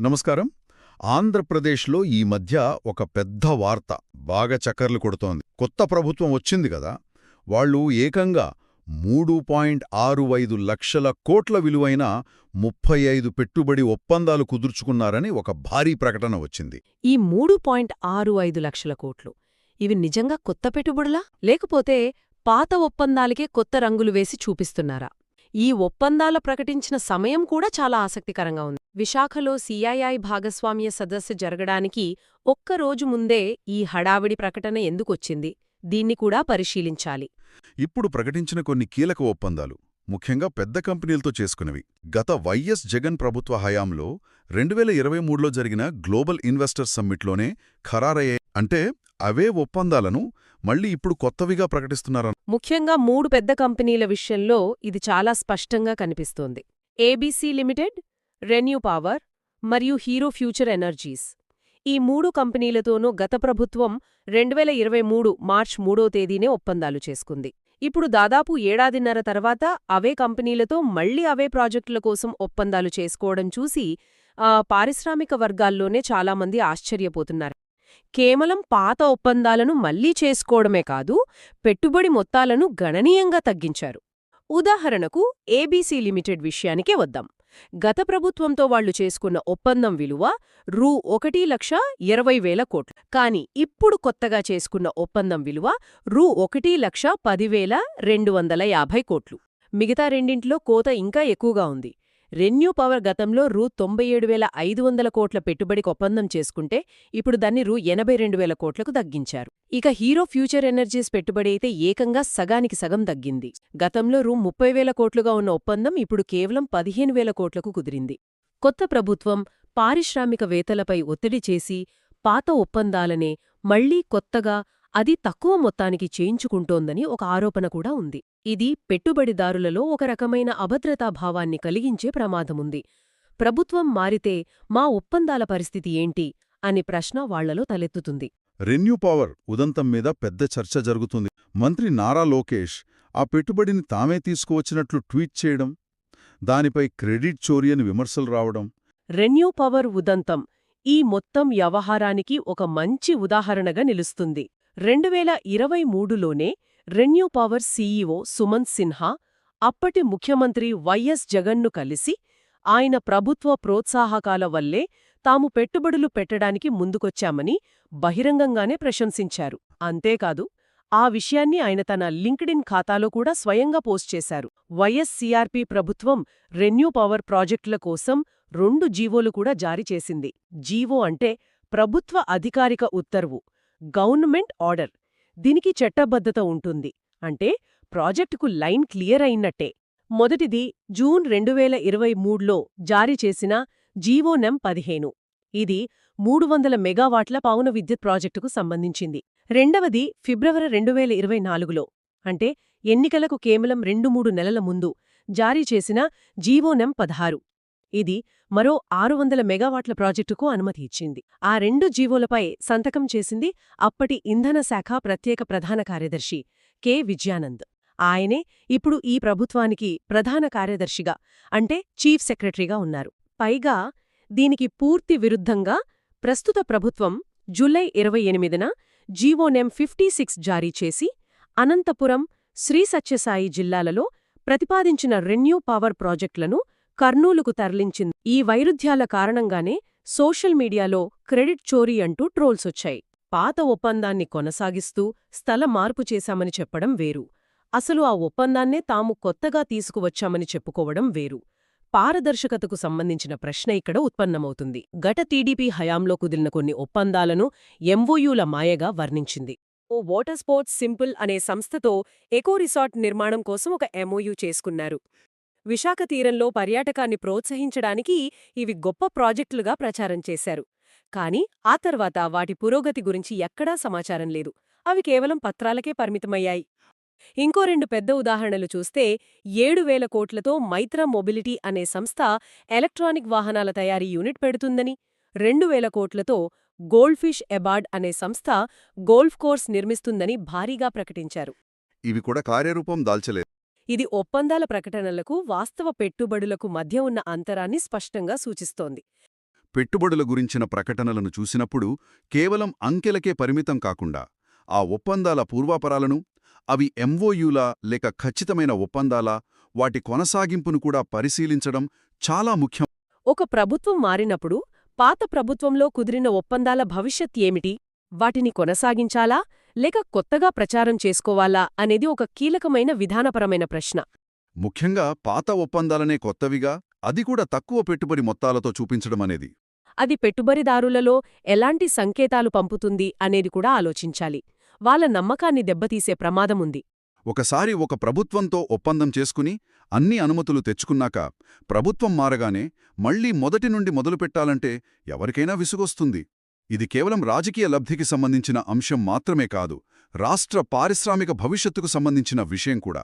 నమస్కారం. ఆంధ్రప్రదేశ్లో ఈ మధ్య ఒక పెద్ద వార్త బాగా చక్కర్లు కొడుతోంది. కొత్త ప్రభుత్వం వచ్చింది కదా వాళ్ళు ఏకంగా మూడు పాయింట్ ఆరు ఐదు లక్షల కోట్ల విలువైన ముప్పై ఐదు పెట్టుబడి ఒప్పందాలు కుదుర్చుకున్నారని ఒక భారీ ప్రకటన వచ్చింది. ఈ మూడు పాయింట్ ఆరు ఐదు లక్షల కోట్లు ఇవి నిజంగా కొత్త పెట్టుబడులా? లేకపోతే పాత ఒప్పందాలకే కొత్త రంగులు వేసి చూపిస్తున్నారా? ఈ ఒప్పందాల ప్రకటించిన సమయం కూడా చాలా ఆసక్తికరంగా ఉంది. విశాఖలో సిఐఐ భాగస్వామ్య సదస్సు జరగడానికి ఒక్కరోజు ముందే ఈ హడావిడి ప్రకటన ఎందుకొచ్చింది? దీన్ని కూడా పరిశీలించాలి. ఇప్పుడు ప్రకటించిన కొన్ని కీలక ఒప్పందాలు ముఖ్యంగా పెద్ద కంపెనీలతో చేసుకున్నవి గత వైఎస్ జగన్ ప్రభుత్వ హయాంలో రెండు వేల ఇరవై మూడులో జరిగిన గ్లోబల్ ఇన్వెస్టర్స్ సమ్మిట్లోనే ఖరారయ్యే అంటే అవే ఒప్పందాలను మళ్ళీ ఇప్పుడు కొత్తవిగా ప్రకటిస్తున్నారన్న ముఖ్యంగా మూడు పెద్ద కంపెనీల విషయంలో ఇది చాలా స్పష్టంగా కనిపిస్తోంది. ఏబీసీ లిమిటెడ్ రెన్యూ పవర్ మరియు హీరో ఫ్యూచర్ ఎనర్జీస్. ఈ మూడు కంపెనీలతోనూ గత ప్రభుత్వం రెండువేల ఇరవై మూడు మార్చ్ మూడో తేదీనే ఒప్పందాలు చేసుకుంది. ఇప్పుడు దాదాపు ఏడాదిన్నర తర్వాత అవే కంపెనీలతో మళ్ళీ అవే ప్రాజెక్టుల కోసం ఒప్పందాలు చేసుకోవడం చూసి పారిశ్రామిక వర్గాల్లోనే చాలామంది ఆశ్చర్యపోతున్నారు. కేవలం పాత ఒప్పందాలను మళ్ళీ చేసుకోవడమే కాదు పెట్టుబడి మొత్తాలను గణనీయంగా తగ్గించారు. ఉదాహరణకు ఏబీసీ లిమిటెడ్ విషయానికే వద్దాం. గత ప్రభుత్వంతో వాళ్ళు చేసుకున్న ఒప్పందం విలువ రూ. ఒకటి లక్ష ఇరవై వేల కోట్లు. కాని ఇప్పుడు కొత్తగా చేసుకున్న ఒప్పందం విలువ రూ. ఒకటి లక్ష పదివేల రెండు వందల యాభై కోట్లు. మిగతా రెండింట్లో కోత ఇంకా ఎక్కువగా ఉంది. రెన్యూ పవర్ గతంలో రూ తొంభై ఏడు వేల ఐదు వందల కోట్ల పెట్టుబడికి ఒప్పందం చేసుకుంటే ఇప్పుడు దాన్ని రూ ఎనభై రెండు వేల కోట్లకు తగ్గించారు. ఇక హీరో ఫ్యూచర్ ఎనర్జీస్ పెట్టుబడి అయితే ఏకంగా సగానికి సగం తగ్గింది. గతంలో రూ ముప్పై వేల కోట్లుగా ఉన్న ఒప్పందం ఇప్పుడు కేవలం పదిహేను వేల కోట్లకు కుదిరింది. కొత్త ప్రభుత్వం పారిశ్రామికవేత్తలపై ఒత్తిడి చేసి పాత ఒప్పందాలనే మళ్ళీ కొత్తగా అది తక్కువ మొత్తానికి చేయించుకుంటోందని ఒక ఆరోపణ కూడా ఉంది. ఇది పెట్టుబడిదారులలో ఒక రకమైన అభద్రతాభావాన్ని కలిగించే ప్రమాదముంది. ప్రభుత్వం మారితే మా ఒప్పందాల పరిస్థితి ఏంటి? అని ప్రశ్న వాళ్ళలో తలెత్తుతుంది. రెన్యూ పవర్ ఉదంతం మీద పెద్ద చర్చ జరుగుతుంది. మంత్రి నారా లోకేష్ ఆ పెట్టుబడిని తామే తీసుకువచ్చినట్లు ట్వీట్ చేయడం దానిపై క్రెడిట్ చోరీ అని విమర్శలు రావడం. రెన్యూ పవర్ ఉదంతం ఈ మొత్తం వ్యవహారానికి ఒక మంచి ఉదాహరణగా నిలుస్తుంది. రెండువేల ఇరవై మూడులోనే ReNew power CEO Sumant Sinha అప్పటి ముఖ్యమంత్రి వైఎస్ జగన్ను కలిసి ఆయన ప్రభుత్వ ప్రోత్సాహకాల వల్లే తాము పెట్టుబడులు పెట్టడానికి ముందుకొచ్చామని బహిరంగంగానే ప్రశంసించారు. అంతేకాదు ఆ విషయాన్ని ఆయన తన లింక్డిన్ ఖాతాలో కూడా స్వయంగా పోస్ట్ చేశారు. వైఎస్సీఆర్పీ ప్రభుత్వం రెన్యూ పవర్ ప్రాజెక్టుల కోసం రెండు జీవోలు కూడా జారీ చేసింది. జీవో అంటే ప్రభుత్వ అధికారిక ఉత్తర్వు. Government order. దీనికి చట్టబద్ధత ఉంటుంది. అంటే ప్రాజెక్టుకు లైన్ క్లియర్ అయినట్టే. మొదటిది జూన్ రెండువేల ఇరవై మూడులో జారీ చేసిన జీవో నెం పదిహేను. ఇది మూడు వందల మెగావాట్ల పౌన విద్యుత్ ప్రాజెక్టుకు సంబంధించింది. రెండవది ఫిబ్రవరి రెండువేల ఇరవై నాలుగులో. అంటే ఎన్నికలకు కేవలం రెండు మూడు నెలల ముందు జారీ చేసిన జీవో నెం పదహారు. ఇది మరో ఆరు వందల మెగావాట్ల ప్రాజెక్టుకు అనుమతి ఇచ్చింది. ఆ రెండు జీవోలపై సంతకం చేసింది అప్పటి ఇంధన శాఖ ప్రత్యేక ప్రధాన కార్యదర్శి కె. విజయానంద్. ఆయనే ఇప్పుడు ఈ ప్రభుత్వానికి ప్రధాన కార్యదర్శిగా అంటే చీఫ్ సెక్రటరీగా ఉన్నారు. పైగా దీనికి పూర్తి విరుద్ధంగా ప్రస్తుత ప్రభుత్వం జూలై ఇరవై ఎనిమిదిన జీవోనెం ఫిఫ్టీ సిక్స్ జారీ చేసి అనంతపురం శ్రీ సత్యసాయి జిల్లాలలో ప్రతిపాదించిన రెన్యూ పవర్ ప్రాజెక్టులను కర్నూలుకు తరలించింది. ఈ వైరుధ్యాల కారణంగానే సోషల్ మీడియాలో క్రెడిట్ చోరీ అంటూ ట్రోల్స్ వచ్చాయి. పాత ఒప్పందాన్ని కొనసాగిస్తూ స్థల మార్పు చేశామని చెప్పడం వేరు. అసలు ఆ ఒప్పందాన్నే తాము కొత్తగా తీసుకువచ్చామని చెప్పుకోవడం వేరు. పారదర్శకతకు సంబంధించిన ప్రశ్న ఇక్కడ ఉత్పన్నమవుతుంది. గట టీడీపీ హయాంలో కుదిరిన కొన్ని ఒప్పందాలను ఎంఓయూల మాయగా వర్ణించింది. ఓ వాటర్ స్పోర్ట్స్ సింపుల్ అనే సంస్థతో ఎకో రిసార్ట్ నిర్మాణం కోసం ఒక ఎంఓయూ చేసుకున్నారు. విశాఖ తీరంలో పర్యాటకాన్ని ప్రోత్సహించడానికి ఇవి గొప్ప ప్రాజెక్టులుగా ప్రచారం చేశారు. కానీ ఆ తర్వాత వాటి పురోగతి గురించి ఎక్కడా సమాచారం లేదు. అవి కేవలం పత్రాలకే పరిమితమయ్యాయి. ఇంకో రెండు పెద్ద ఉదాహరణలు చూస్తే ఏడు వేల కోట్లతో మైత్ర మొబిలిటీ అనే సంస్థ ఎలక్ట్రానిక్ వాహనాల తయారీ యూనిట్ పెడుతుందని రెండు వేల కోట్లతో గోల్డ్ఫిష్ ఎబార్డ్ అనే సంస్థ గోల్ఫ్ కోర్స్ నిర్మిస్తుందని భారీగా ప్రకటించారు. ఇవి కూడా కార్యరూపం దాల్చలేదు. ఇది ఒప్పందాల ప్రకటనలకు వాస్తవ పెట్టుబడులకు మధ్య ఉన్న అంతరాన్ని స్పష్టంగా సూచిస్తోంది. పెట్టుబడుల గురించిన ప్రకటనలను చూసినప్పుడు కేవలం అంకెలకే పరిమితం కాకుండా ఆ ఒప్పందాల పూర్వాపరాలను అవి ఎంఓయూలా లేక ఖచ్చితమైన ఒప్పందాలా వాటి కొనసాగింపును కూడా పరిశీలించడం చాలా ముఖ్యం. ఒక ప్రభుత్వం మారినప్పుడు పాత ప్రభుత్వంలో కుదిరిన ఒప్పందాల భవిష్యత్ ఏమిటి? వాటిని కొనసాగించాలా? లేక కొత్తగా ప్రచారం చేసుకోవాలా అనేది ఒక కీలకమైన విధానపరమైన ప్రశ్న. ముఖ్యంగా పాత ఒప్పందాలనే కొత్తవిగా అది కూడా తక్కువ పెట్టుబడి మొత్తాలతో చూపించడం అనేది. అది పెట్టుబడిదారులలో ఎలాంటి సంకేతాలు పంపుతుంది అనేది కూడా ఆలోచించాలి. వాళ్ళ నమ్మకాన్ని దెబ్బతీసే ప్రమాదముంది ఒకసారి ఒక ప్రభుత్వంతో ఒప్పందం చేసుకుని అన్ని అనుమతులు తెచ్చుకున్నాక ప్రభుత్వం మారగానే మళ్ళీ మొదటి నుండి మొదలుపెట్టాలంటే ఎవరికైనా విసుగొస్తుంది. ఇది కేవలం రాజకీయ లబ్ధికి సంబంధించిన అంశం మాత్రమే కాదు రాష్ట్ర పారిశ్రామిక భవిష్యత్తుకు సంబంధించిన విషయం కూడా.